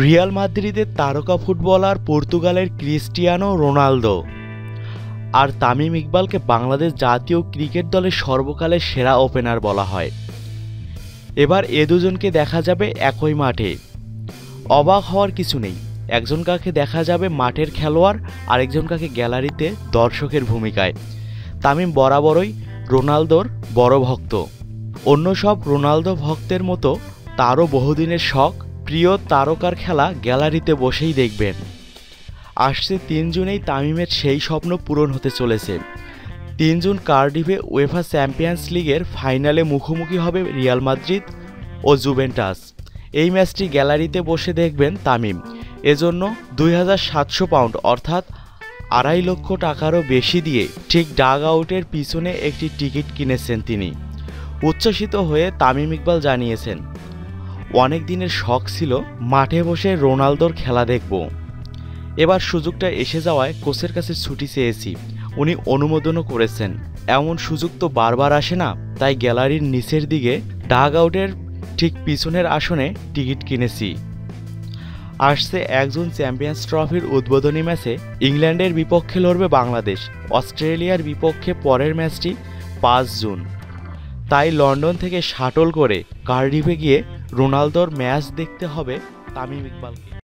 Real মাদ্রিদের তারকা footballer পর্তুগালের ক্রিস্টিয়ানো রোনালদো। আর তামিম ইকবালকে বাংলাদেশ জাতীয় ক্রিকেট দলের সর্বকালের সেরা ওপেনার বলা হয়। এবার এ দুজনকে দেখা যাবে একই মাঠে। অবাক হওয়ার কিছু নেই। একজন কাকে দেখা যাবে মাঠের খেলোয়াড়, আরেকজন কাকে গ্যালারিতে দর্শকের ভূমিকায়। তামিম বরাবরই রোনালদোর বড় ভক্ত। অন্য সব রোনালদো ভক্তের মতো তারও বহুদিনের শখ প্রিয় তারকার খেলা গ্যালারিতে বসেই দেখবেন। আসছে তিন জুনেই তামিমের সেই স্বপ্ন পূরণ হতে চলেছে। তিন জুন কার্ডিফে ওয়েফা চ্যাম্পিয়ন্স লিগের ফাইনালে মুখোমুখি হবে রিয়াল মাদ্রিদ ও জুভেন্টাস। এই ম্যাচটি গ্যালারিতে বসে দেখবেন তামিম। এজন্য দুই হাজার সাতশো পাউন্ড, অর্থাৎ আড়াই লক্ষ টাকারও বেশি দিয়ে ঠিক ডাগ আউটের পিছনে একটি টিকিট কিনেছেন তিনি। উচ্ছ্বসিত হয়ে তামিম ইকবাল জানিয়েছেন অনেক দিনের শখ ছিল মাঠে বসে রোনালদোর খেলা দেখব। এবার সুযোগটা এসে যাওয়ায় কোচের কাছে ছুটি চেয়েছি। উনি অনুমোদনও করেছেন। এমন সুযোগ তো বারবার আসে না, তাই গ্যালারির নিচের দিকে ডাগ আউটের ঠিক পিছনের আসনে টিকিট কিনেছি। আসছে একজন চ্যাম্পিয়ন্স ট্রফির উদ্বোধনী ম্যাচে ইংল্যান্ডের বিপক্ষে লড়বে বাংলাদেশ। অস্ট্রেলিয়ার বিপক্ষে পরের ম্যাচটি পাঁচ জুন। তাই লন্ডন থেকে শাটল করে কার্ডিফে গিয়ে রোনালদোর ম্যাচ দেখতে হবে তামিম ইকবালকে।